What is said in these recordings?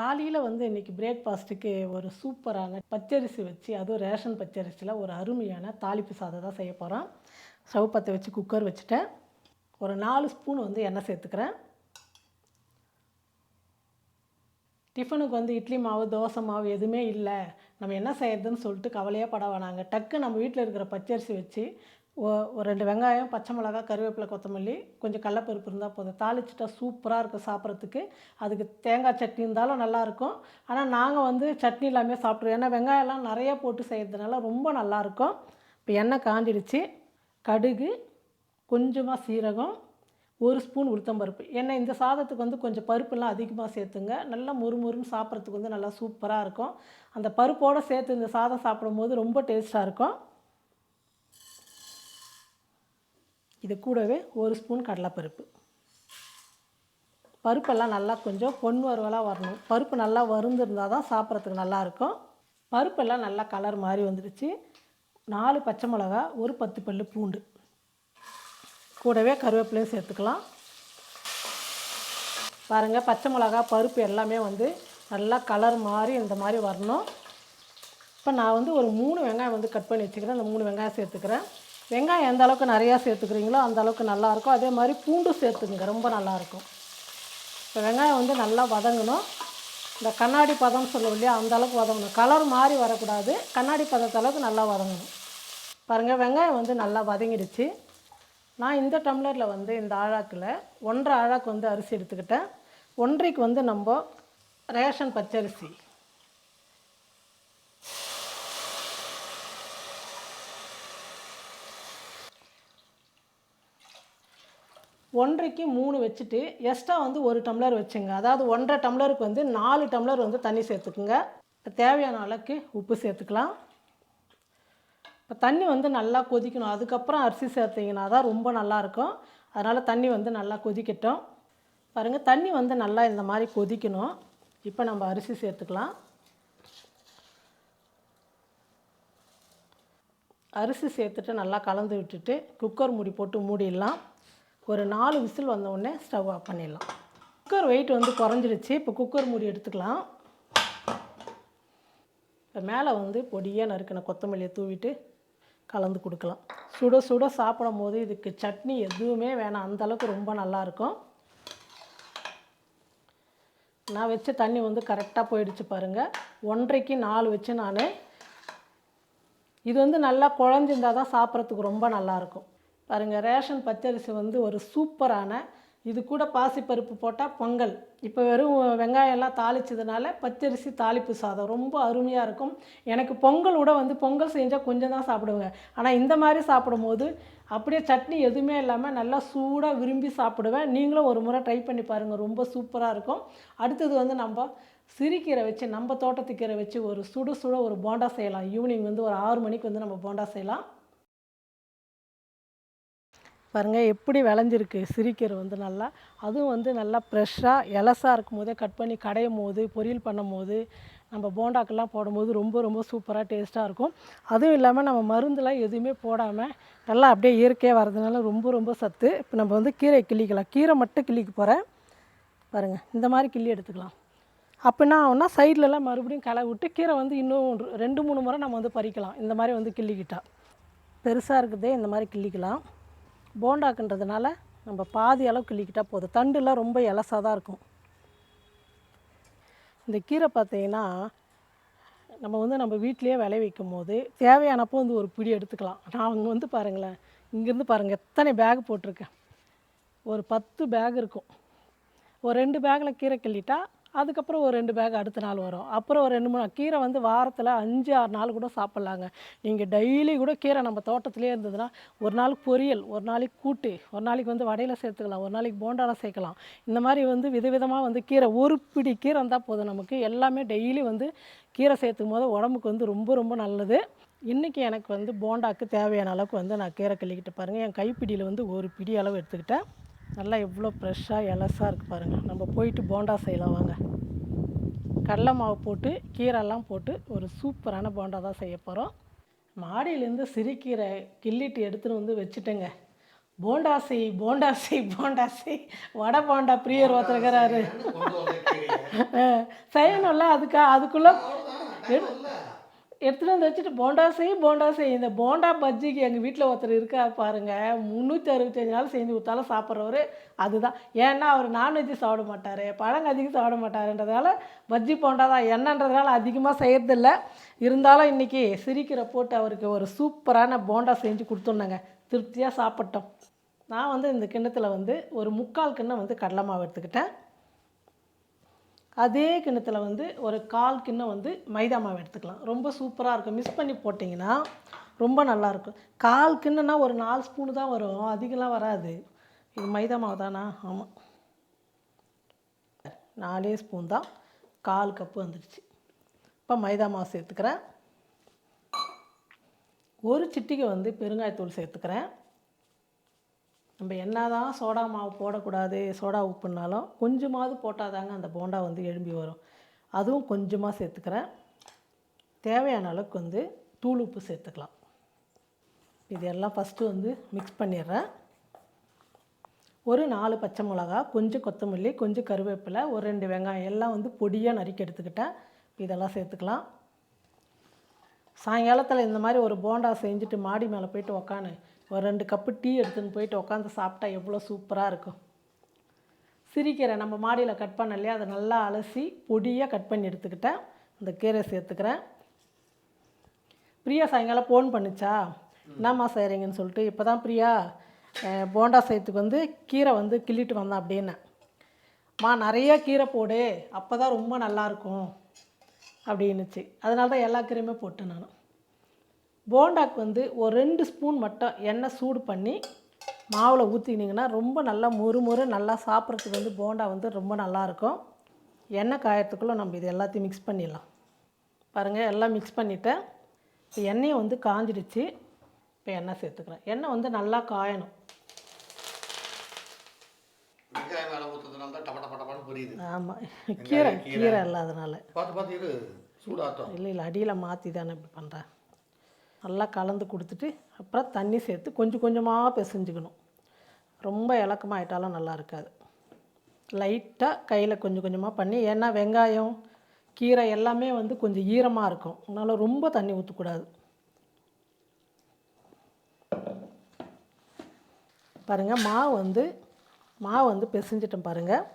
காலையில் வந்து இன்றைக்கி பிரேக்ஃபாஸ்ட்டுக்கு ஒரு சூப்பரான பச்சரிசி வச்சு அதுவும் ரேஷன் பச்சரிசியில் ஒரு அருமையான தாளிப்பு சாதம் தான் செய்ய போகிறோம் ஸ்டவ் பற்ற வச்சு குக்கர் வச்சுட்டேன். ஒரு நாலு ஸ்பூன் வந்து எண்ணெய் சேர்த்துக்கிறேன். டிஃபனுக்கு வந்து இட்லி மாவு தோசை மாவு எதுவுமே இல்லை. நம்ம என்ன செய்யறதுன்னு சொல்லிட்டு கவலையே பட வேணாங்க. டக்கு நம்ம வீட்டில் இருக்கிற பச்சரிசி வச்சு ஒரு ரெண்டு வெங்காயம் பச்சை மிளகா கருவேப்பிலை கொத்தமல்லி கொஞ்சம் கடலப்பருப்பு இருந்தால் போதும். தாளிச்சிட்டா சூப்பராக இருக்கும் சாப்பிட்றதுக்கு. அதுக்கு தேங்காய் சட்னி இருந்தாலும் நல்லாயிருக்கும் ஆனால் நாங்கள் வந்து சட்னி எல்லாமே சாப்பிட்ருவோம் ஏன்னா வெங்காயம்லாம் நிறைய போட்டு செய்கிறதுனால ரொம்ப நல்லாயிருக்கும் இப்போ எண்ணெய் காஞ்சிடுச்சு. கடுகு கொஞ்சமாக சீரகம் ஒரு ஸ்பூன் உளுத்தம்பருப்பு ஏன்னா இந்த சாதத்துக்கு வந்து கொஞ்சம் பருப்புலாம் அதிகமாக சேர்த்துங்க. நல்லா முறுமுறுன்னு சாப்பிட்றதுக்கு வந்து நல்லா சூப்பராக இருக்கும். அந்த பருப்போடு சேர்த்து இந்த சாதம் சாப்பிடும்போது ரொம்ப டேஸ்ட்டாக இருக்கும். இது கூடவே ஒரு ஸ்பூன் கடலைப்பருப்பு. பருப்பெல்லாம் நல்லா கொஞ்சம் பொன் வறுவலாக வரணும். பருப்பு நல்லா வறுந்திருந்தால் தான் சாப்பிட்றதுக்கு நல்லாயிருக்கும் பருப்பெல்லாம் நல்லா கலர் மாதிரி வந்துடுச்சு. நாலு பச்சை மிளகா ஒரு பத்து பல்லு பூண்டு. கூடவே கருவேப்பிலையும் சேர்த்துக்கலாம். பாருங்கள் பச்சை மிளகா பருப்பு எல்லாமே வந்து நல்லா கலர் மாதிரி இந்த மாதிரி வரணும். இப்போ நான் வந்து ஒரு மூணு வெங்காயம் வந்து கட் பண்ணி வச்சுக்கிறேன். அந்த மூணு வெங்காயம் சேர்த்துக்கிறேன். வெங்காயம் எந்த அளவுக்கு நிறையா சேர்த்துக்கிறீங்களோ அந்த அளவுக்கு நல்லாயிருக்கும். அதே மாதிரி பூண்டும் சேர்த்துக்குங்க ரொம்ப நல்லாயிருக்கும். இப்போ வெங்காயம் வந்து நல்லா வதங்கணும். இந்த கண்ணாடி பதம் சொல்லுவோம் இல்லையா அந்த அளவுக்கு வதங்கணும். கலர் மாதிரி வரக்கூடாது. கண்ணாடி பதத்து அளவுக்கு நல்லா வதங்கணும். பாருங்கள் வெங்காயம் வந்து நல்லா வதங்கிடுச்சு. நான் இந்த டம்ளரில் வந்து இந்த ஆழாக்கில் ஒன்றரை ஆழாக்கு வந்து அரிசி எடுத்துக்கிட்டேன். ஒன்றைக்கு வந்து நம்ம ரேஷன் பச்சரிசி ஒன்றைக்கு மூணு வச்சுட்டு எக்ஸ்ட்ரா வந்து ஒரு டம்ளர் வச்சுங்க. அதாவது ஒன்றரை டம்ளருக்கு வந்து நாலு டம்ளர் வந்து தண்ணி சேர்த்துக்குங்க. தேவையான அளவுக்கு உப்பு சேர்த்துக்கலாம். இப்போ தண்ணி வந்து நல்லா கொதிக்கணும். அதுக்கப்புறம் அரிசி சேர்த்திங்கன்னா தான் ரொம்ப நல்லாயிருக்கும் அதனால் தண்ணி வந்து நல்லா கொதிக்கட்டும். பாருங்கள் தண்ணி வந்து நல்லா இந்த மாதிரி கொதிக்கணும். இப்போ நம்ம அரிசி சேர்த்துக்கலாம். அரிசி சேர்த்துட்டு நல்லா கலந்து விட்டுட்டு குக்கர் மூடி போட்டு மூடிடலாம். ஒரு நாலு விசில் வந்த உடனே ஸ்டவ் ஆஃப் பண்ணிடலாம். குக்கர் வெயிட் வந்து குறைஞ்சிடுச்சு. இப்போ குக்கர் மூடி எடுத்துக்கலாம். இப்போ மேலே வந்து பொடியாக நறுக்கின கொத்தமல்லியை தூவிட்டு கலந்து கொடுக்கலாம். சுட சுட சாப்பிடும் போது இதுக்கு சட்னி எதுவுமே வேணாம். அந்தளவுக்கு ரொம்ப நல்லாயிருக்கும் நான் வச்ச தண்ணி வந்து கரெக்டாக போயிடுச்சு பாருங்கள் ஒன்றைக்கு நாலு வச்சு நான். இது வந்து நல்லா குழஞ்சிருந்தால் தான் சாப்பிட்றதுக்கு ரொம்ப நல்லாயிருக்கும் பாருங்கள் ரேஷன் பச்சரிசி வந்து ஒரு சூப்பரான இது கூட பாசிப்பருப்பு போட்டால் பொங்கல். இப்போ வெறும் வெங்காயம்லாம் தாளிச்சதுனால பச்சரிசி தாளிப்பு சாதம் ரொம்ப அருமையாக இருக்கும். எனக்கு பொங்கல் கூட வந்து பொங்கல் செஞ்சால் கொஞ்சம் தான் சாப்பிடுவேங்க ஆனால் இந்த மாதிரி சாப்பிடும்போது அப்படியே சட்னி எதுவுமே இல்லாமல் நல்லா சூடாக விரும்பி சாப்பிடுவேன். நீங்களும் ஒரு முறை ட்ரை பண்ணி பாருங்கள் ரொம்ப சூப்பராக இருக்கும். அடுத்தது வந்து நம்ம சிறுகீரை வச்சு நம்ம தோட்டத்துக்கீரை வச்சு ஒரு சுட சுட ஒரு போண்டா செய்யலாம். ஈவினிங் வந்து ஒரு ஆறு மணிக்கு வந்து நம்ம போண்டா செய்யலாம். பாருங்கள் எப்படி விளைஞ்சிருக்கு சிறுக்கீரை வந்து நல்லா. அதுவும் வந்து நல்லா ஃப்ரெஷ்ஷாக எலசாக இருக்கும் போதே கட் பண்ணி கடையும் போது பொரியல் பண்ணும் போது நம்ம போண்டாக்கெல்லாம் போடும்போது ரொம்ப ரொம்ப சூப்பராக டேஸ்ட்டாக இருக்கும். அதுவும் இல்லாமல் நம்ம மருந்துலாம் எதுவுமே போடாமல் நல்லா அப்படியே இயற்கையாக வர்றதுனால ரொம்ப ரொம்ப சத்து. இப்போ நம்ம வந்து கீரை கிள்ளிக்கலாம். கீரை மட்டும் கிள்ளிக்க போகிறேன் பாருங்கள் இந்த மாதிரி கிள்ளி எடுத்துக்கலாம். அப்படின்னா ஆகும்னா சைட்லலாம் மறுபடியும் களை விட்டு கீரை வந்து இன்னும் ஒரு- ரெண்டு மூணு முறை நம்ம வந்து பறிக்கலாம். இந்த மாதிரி வந்து கிள்ளிக்கிட்டால் பெருசாக இருக்குதே இந்த மாதிரி கிள்ளிக்கலாம். போண்டாக்குன்றதுனால நம்ம பாதி அளவு கிள்ளிக்கிட்டால் போதும். தண்டுலாம் ரொம்ப இலசாக தான் இருக்கும். இந்த கீரை பார்த்தீங்கன்னா நம்ம வந்து நம்ம வீட்டிலையே விளைவிக்கும் போது தேவையானப்போ வந்து ஒரு பிடி எடுத்துக்கலாம். நான் அவங்க வந்து பாருங்களேன் இங்கேருந்து பாருங்கள் எத்தனை பேக் போட்டிருக்கேன். ஒரு பத்து பேக் இருக்கும். ஒரு ரெண்டு பேக்கில் கீரை கிள்ளிட்டால் அதுக்கப்புறம் ஒரு ரெண்டு பேக் அடுத்த நாள் வரும். அப்புறம் ஒரு ரெண்டு மூணு கீரை வந்து வாரத்தில் அஞ்சு ஆறு நாள் கூட சாப்பிட்லாங்க. நீங்கள் டெய்லி கூட கீரை நம்ம தோட்டத்திலே இருந்ததுன்னா ஒரு நாளைக்கு பொரியல் ஒரு நாளைக்கு கூட்டு ஒரு நாளைக்கு வந்து வடையில் சேர்த்துக்கலாம் ஒரு நாளைக்கு போண்டால சேர்க்கலாம். இந்த மாதிரி வந்து விதவிதமாக வந்து கீரை ஒரு பிடி கீரை இருந்தால் போதும் நமக்கு. எல்லாமே டெய்லி வந்து கீரை சேர்த்துக்கும் போது உடம்புக்கு வந்து ரொம்ப ரொம்ப நல்லது. இன்றைக்கி எனக்கு வந்து போண்டாக்கு தேவையான அளவுக்கு வந்து நான் கீரை கிள்ளிக்கிட்டு பாருங்கள் என் கைப்பிடியில் வந்து ஒரு பிடி அளவு எடுத்துக்கிட்டேன். நல்லா எவ்வளோ ஃப்ரெஷ்ஷாக எலசாக இருக்குது பாருங்கள் நம்ம போயிட்டு போண்டா செய்யலாம் வாங்க. கடலை மாவு போட்டு கீரைலாம் போட்டு ஒரு சூப்பரான போண்டா தான் செய்ய போகிறோம் மாடியிலேருந்து சிறுகீரை கிள்ளிட்டு எடுத்துகிட்டு வந்து வச்சுட்டேங்க. போண்டா செய் போண்டா செய் போண்டா செய். வடை போண்டா பிரியர் ஒருத்தர் இருக்கிறாரு கொண்டு வந்த கீரையை. அஹ், செய்யணும்ல அதுக்கா அதுக்குள்ளே. எடுத்துகிட்டு வந்து வச்சுட்டு போண்டா செய் போண்டா செய். இந்த போண்டா பஜ்ஜிக்கு எங்கள் வீட்டில் ஒருத்தர் இருக்கா பாருங்கள் முந்நூற்றி அறுபத்தஞ்சு நாள் செஞ்சு கொடுத்தாலும் சாப்பிட்றவர் அதுதான். ஏன்னா அவர் நான்வெஜ்ஜு சாப்பிட மாட்டார். பழங்க அதிகம் சாப்பிட மாட்டாருன்றதால பஜ்ஜி போண்டா தான். என்னன்றதுனால அதிகமாக செய்யறதில்ல. இருந்தாலும் இன்றைக்கி சிரிக்கிற போட்டு அவருக்கு ஒரு சூப்பரான போண்டா செஞ்சு கொடுத்துருந்தாங்க திருப்தியாக சாப்பிட்டோம். நான் வந்து இந்த கிண்ணத்தில் வந்து ஒரு முக்கால் கிண்ணம் வந்து கடலை மாவு எடுத்துக்கிட்டேன். அதே கிண்ணத்தில் வந்து ஒரு கால் கிண்ணம் வந்து மைதா மாவு எடுத்துக்கலாம். ரொம்ப சூப்பராக இருக்கும். மிஸ் பண்ணி போட்டிங்கன்னா ரொம்ப நல்லாயிருக்கும் கால் கிண்ணம்னா ஒரு நாலு ஸ்பூனு தான் வரும். அதிகம்லாம் வராது. இது மைதா மாவு தானா? ஆமாம் நாலே ஸ்பூன் தான். கால் கப்பு வந்துடுச்சு இப்போ மைதா மாவு சேர்த்துக்கிறேன். ஒரு சிட்டிகை வந்து பெருங்காயத்தூள் சேர்த்துக்கிறேன். நம்ம என்னதான் சோடா மாவு போடக்கூடாது சோடா உப்புனாலும் கொஞ்சமாவது போட்டால் தாங்க அந்த போண்டா வந்து எழும்பி வரும். அதுவும் கொஞ்சமாக சேர்த்துக்கிறேன். தேவையான அளவுக்கு வந்து தூள் உப்பு சேர்த்துக்கலாம். இது எல்லாம் ஃபஸ்ட்டு வந்து மிக்ஸ் பண்ணிடுறேன். ஒரு நாலு பச்சை மிளகா கொஞ்சம் கொத்தமல்லி கொஞ்சம் கருவேப்பிலை ஒரு ரெண்டு வெங்காயம் எல்லாம் வந்து பொடியாக நறுக்கி எடுத்துக்கிட்டேன். இதெல்லாம் சேர்த்துக்கலாம். சாயங்காலத்தில் இந்த மாதிரி ஒரு போண்டா செஞ்சுட்டு மாடி மேலே போயிட்டு உக்கானு ஒரு ரெண்டு கப்பு டீ எடுத்துன்னு போயிட்டு உட்காந்து சாப்பிட்டா எவ்வளோ சூப்பராக இருக்கும். சிரிக்கீரை நம்ம மாடியில் கட் பண்ண இல்லையா? அதை நல்லா அலசி பொடியாக கட் பண்ணி எடுத்துக்கிட்டேன். அந்த கீரை சேர்த்துக்கிறேன். பிரியா சாயங்காலம் ஃபோன் பண்ணுச்சா? என்னம்மா செய்கிறீங்கன்னு சொல்லிட்டு இப்போ தான் பிரியா போண்டா செய்யறதுக்கு வந்து கீரை வந்து கிள்ளிட்டு வந்தேன் அப்படின்னு. மா நிறைய கீரை போடு அப்போ தான் ரொம்ப நல்லாயிருக்கும் அப்படின்னுச்சு. அதனால தான் எல்லா கீரையுமே போட்டேன் நான். போண்டாக்கு வந்து ஒரு ரெண்டு ஸ்பூன் மட்டும் எண்ணெய் சூடு பண்ணி மாவில் ஊற்றிக்கினீங்கன்னா ரொம்ப நல்லா மொறு மொறு நல்லா சாப்பிட்றதுக்கு வந்து போண்டா வந்து ரொம்ப நல்லாயிருக்கும் எண்ணெய் காயறதுக்குள்ளே நம்ம இது எல்லாத்தையும் மிக்ஸ் பண்ணிடலாம். பாருங்கள் எல்லாம் மிக்ஸ் பண்ணிட்டேன். இப்போ எண்ணெயை வந்து காஞ்சிடுச்சு. இப்போ எண்ணெய் சேர்த்துக்கிறேன். எண்ணெய் வந்து நல்லா காயணும். ஆமாம் கீரை கீரை. இல்லாதனால. பார்த்து பார்த்து இல்லை இல்லை அடியில் மாற்றி தானே இப்படி பண்ணுறேன் நல்லா கலந்து கொடுத்துட்டு அப்புறம் தண்ணி சேர்த்து கொஞ்சம் கொஞ்சமாக பிசைஞ்சுக்கணும். ரொம்ப இலக்கமாக ஆகிட்டாலும் நல்லா இருக்காது. லைட்டாக கையில் கொஞ்சம் கொஞ்சமாக பண்ணி ஏன்னா வெங்காயம் கீரை எல்லாமே வந்து கொஞ்சம் ஈரமாக இருக்கும். அதனால் ரொம்ப தண்ணி ஊற்றக்கூடாது பாருங்கள் மாவு வந்து மாவு வந்து பிசைஞ்சிட்டோம் பாருங்கள்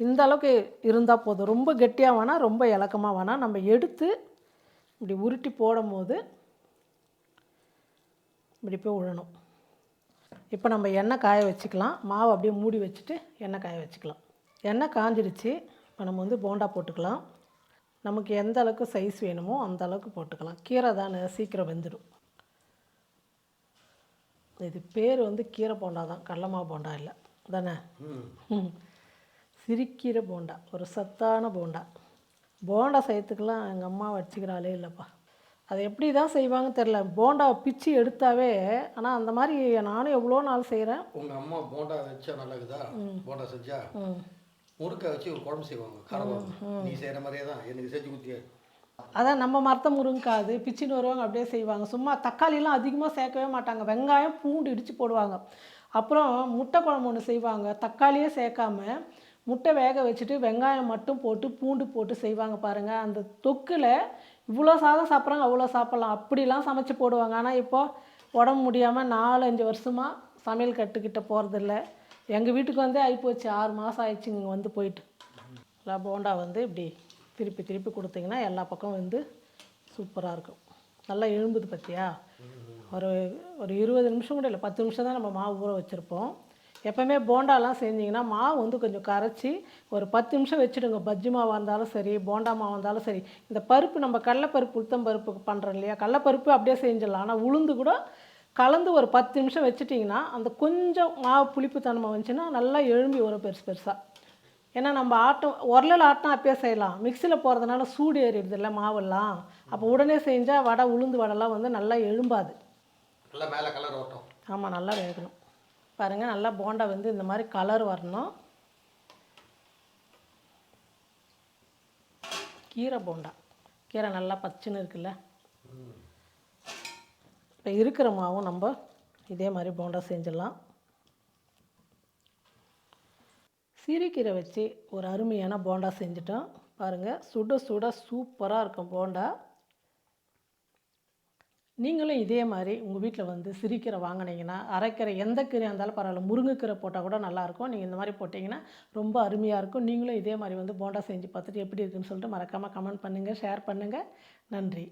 இந்த அளவுக்கு இருந்தால் போதும். ரொம்ப கெட்டியாக வேணால் ரொம்ப இலக்கமாக வேணால் நம்ம எடுத்து இப்படி உருட்டி போடும் போது இப்படி போய் விழணும் இப்போ நம்ம எண்ணெய் காய வச்சுக்கலாம். மாவு அப்படியே மூடி வச்சுட்டு எண்ணெய் காய வச்சுக்கலாம். எண்ணெய் காஞ்சிடுச்சு. இப்போ நம்ம வந்து போண்டா போட்டுக்கலாம். நமக்கு எந்த அளவுக்கு சைஸ் வேணுமோ அந்த அளவுக்கு போட்டுக்கலாம். கீரை தானே சீக்கிரம் வெந்துடும். இது பேர் வந்து கீரை போண்டா தான். கடலமாவு போண்டா இல்லை. தானே. சிரிக்கீரை போண்டா. ஒரு சத்தான போண்டா. போண்டா செய்யறதுக்கெலாம் எங்கள் அம்மா வச்சுக்கிறாளே இல்லைப்பா. அது எப்படி தான் செய்வாங்க தெரில போண்டாவை பிச்சு எடுத்தாவே ஆனால் அந்த மாதிரி நானும் எவ்வளோ நாள் செய்கிறேன் உங்கள் அம்மா போண்டா வச்சா நல்லதுதா? போண்டா செஞ்சா? ம். முறுக்கை வச்சு ஒரு குழம்பு செய்வாங்க. கார குழம்பு நீ செய்கிற மாதிரியே தான். எனக்கு செஞ்சு கொடுத்தியே? அதான் நம்ம மரத்த முருங்காது பிச்சின்னு வருவாங்க அப்படியே செய்வாங்க. சும்மா தக்காளிலாம் அதிகமாக சேர்க்கவே மாட்டாங்க. வெங்காயம் பூண்டு இடித்து போடுவாங்க. அப்புறம் முட்டை குழம்பு ஒன்று செய்வாங்க. தக்காளியே சேர்க்காம முட்டை வேக வச்சுட்டு வெங்காயம் மட்டும் போட்டு பூண்டு போட்டு செய்வாங்க பாருங்கள் அந்த தொக்கில் இவ்வளோ சாதம் சாப்பிட்றாங்க அவ்வளோ சாப்பிட்லாம். அப்படிலாம் சமைச்சு போடுவாங்க. ஆனால் இப்போது உடம்பு முடியாமல் நாலு அஞ்சு வருஷமாக சமையல் கட்டுக்கிட்ட போகிறதில்ல எங்கள் வீட்டுக்கு வந்தே ஆகிப்போச்சு ஆறு மாதம் ஆயிடுச்சு இங்கே வந்து போயிட்டு. இல்லை போண்டா வந்து இப்படி திருப்பி திருப்பி கொடுத்தீங்கன்னா எல்லா பக்கம் வந்து சூப்பராக இருக்கும். நல்லா எழும்புது பார்த்தியா ஒரு ஒரு இருபது நிமிஷம் கூட இல்லை பத்து நிமிஷம் தான் நம்ம மாவு ஊற வச்சுருப்போம். எப்போவுமே போண்டாலாம் செஞ்சிங்கன்னா மாவு வந்து கொஞ்சம் கரைச்சி ஒரு பத்து நிமிஷம் வச்சுடுங்க. பஜ்ஜி மாவாக இருந்தாலும் சரி போண்டா மாவு இருந்தாலும் சரி. இந்த பருப்பு நம்ம கடலப்பருப்பு உளுத்தம் பருப்பு பண்ணுறோம் இல்லையா? கடலப்பருப்பு அப்படியே செஞ்சிடலாம். ஆனால் உளுந்து கூட கலந்து ஒரு பத்து நிமிஷம் வச்சிட்டிங்கன்னா அந்த கொஞ்சம் மாவு புளிப்புத்தன்மை வந்துச்சுன்னா நல்லா எழும்பி வரும் பெருசு பெருசாக ஏன்னா நம்ம ஆட்டம் உரலில் ஆட்டம் அப்பயே செய்யலாம். மிக்சியில் போகிறதுனால சூடு ஏறிடுது இல்லை மாவெல்லாம். அப்போ உடனே செஞ்சால் வடை உளுந்து வடைலாம் வந்து நல்லா எழும்பாது. நல்லா மேலே கலர் ஓட்டம். ஆமாம் நல்லா வேகணும். பாருங்கள் நல்லா போண்டா வந்து இந்த மாதிரி கலர் வரணும். கீரை போண்டா கீரை நல்லா பச்சுன்னு இருக்குல்ல? இப்போ இருக்கிற மாவும் நம்ம இதே மாதிரி போண்டா செஞ்சிடலாம். சிறுகீரை வச்சு ஒரு அருமையான போண்டா செஞ்சிட்டோம். பாருங்கள் சுட சுட சூப்பராக இருக்கும் போண்டா நீங்களும் இதே மாதிரி உங்கள் வீட்டில் வந்து சிறுகீரை வாங்கினீங்கன்னா அரைக்கீரை எந்த கீரையாக இருந்தாலும் பரவாயில்ல முருங்கைக்கீரை போட்டால் கூட நல்லாயிருக்கும் நீங்கள் இந்த மாதிரி போட்டிங்கன்னா ரொம்ப அருமையாக இருக்கும். நீங்களும் இதே மாதிரி வந்து போண்டா செஞ்சு பார்த்துட்டு எப்படி இருக்குன்னு சொல்லிட்டு மறக்காமல் கமெண்ட் பண்ணுங்கள் ஷேர் பண்ணுங்கள் நன்றி.